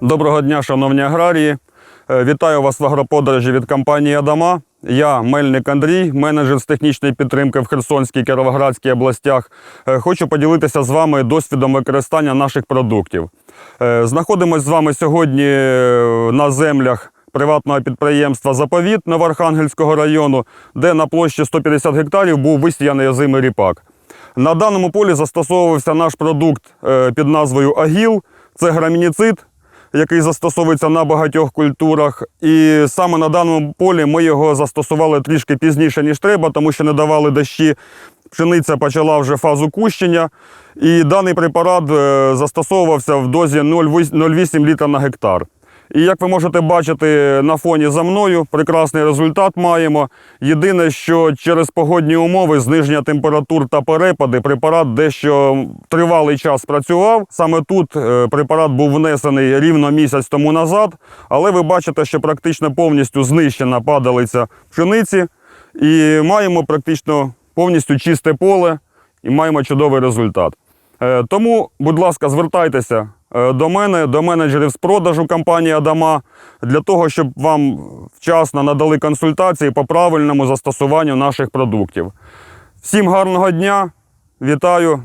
Доброго дня, шановні аграрії. Е, Вітаю вас в агроподорожі від компанії Адама. Я Мельник Андрій, менеджер з технічної підтримки в Херсонській Кіровоградській областях. Е, Хочу поділитися з вами досвідом використання наших продуктів. Е, Знаходимось з вами сьогодні на землях приватного підприємства Заповіт Новоархангельського району, де на площі 150 гектарів був висіяний озимий ріпак. На даному полі застосовувався наш продукт під назвою Агіл. Це грамініцид, який застосовується на багатьох культурах. І саме на даному полі ми його застосували трішки пізніше, ніж треба, тому що не давали дощі. Пшениця почала вже фазу кущення, і даний препарат е, застосовувався в дозі 0,8 0,8 літра на гектар. І як ви можете бачити на фоні за мною, прекрасний результат маємо. Єдине, що через погодні умови, зниження температур та перепади, препарат дещо тривалий час працював. Саме тут е, препарат був внесений рівно місяць тому назад, але ви бачите, що практично повністю знищена падалиця пшениці, і маємо практично повністю чисте поле і маємо чудовий результат. Е, Тому, будь ласка, звертайтеся до мене, до менеджерів з продажу компанії Адама, для того, щоб вам вчасно надали консультації по правильному застосуванню наших продуктів. Всім гарного дня! Вітаю!